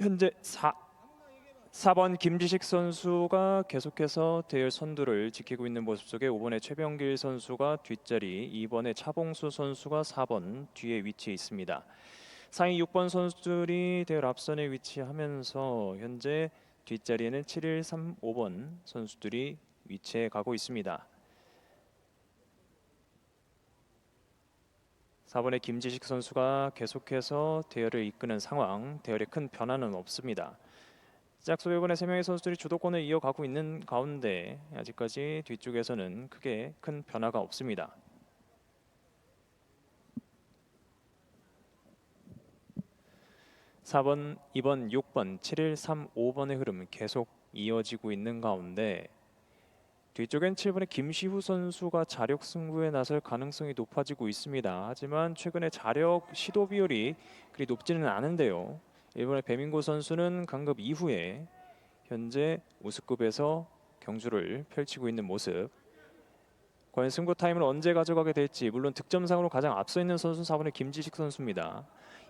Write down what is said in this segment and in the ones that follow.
현재 4 4번 김지식 선수가 계속해서 대열 선두를 지키고 있는 모습 속에 5번의 최병길 선수가 뒷자리, 2번의 차봉수 선수가 4번 뒤에 위치해 있습니다. 4위 6번 선수들이 대열 앞선에 위치하면서 현재 뒷자리에는 7, 1, 3, 5번 선수들이 위치해 가고 있습니다. 4번의 김지식 선수가 계속해서 대열을 이끄는 상황, 대열에 큰 변화는 없습니다. 짝소 이번에 세 명의 선수들이 주도권을 이어가고 있는 가운데 아직까지 뒤쪽에서는 크게 큰 변화가 없습니다. 사번 2번, 6번, 7, 1, 3, 5번의 흐름 계속 이어지고 있는 가운데 뒤쪽엔 7번의 김시후 선수가 자력 승부에 나설 가능성이 높아지고 있습니다. 하지만 최근에 자력 시도 비율이 그리 높지는 않은데요. 일본의 배민고 선수는 강급 이후에 현재 우승급에서 경주를 펼치고 있는 모습. 과연 승부 타임을 언제 가져가게 될지 물론 득점상으로 가장 앞서 있는 선수 4번의 김지식 선수입니다.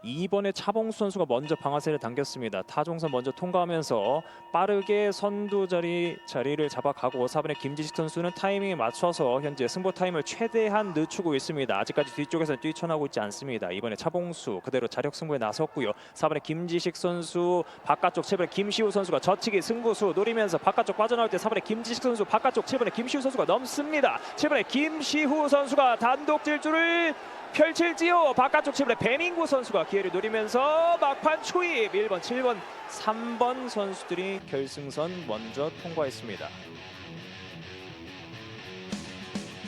2번의 차봉수 선수가 먼저 방아쇠를 당겼습니다. 타종선 먼저 통과하면서 빠르게 선두 자리 자리를 잡아가고 4번의 김지식 선수는 타이밍에 맞춰서 현재 승부 타임을 최대한 늦추고 있습니다. 아직까지 뒤쪽에서 뛰쳐나오고 있지 않습니다. 이번에 차봉수 그대로 자력 승부에 나섰고요. 4번의 김지식 선수 바깥쪽 7번의 김시우 선수가 저치기 승부수 노리면서 바깥쪽 빠져나올 때 4번의 김지식 선수 바깥쪽 7번의 김시우 선수가 넘습니다. 7 번의 김시후 선수가 단독 질주를 펼칠지요. 바깥쪽 7번의 배민구 선수가 기회를 노리면서 막판 초입 1번, 7번, 3번 선수들이 결승선 먼저 통과했습니다.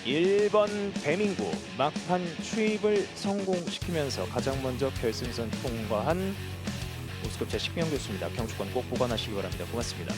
1번 배민구 막판 추입을 성공시키면서 가장 먼저 결승선 통과한 우스급 제 10명 교수입니다. 경주권 꼭 보관하시기 바랍니다. 고맙습니다.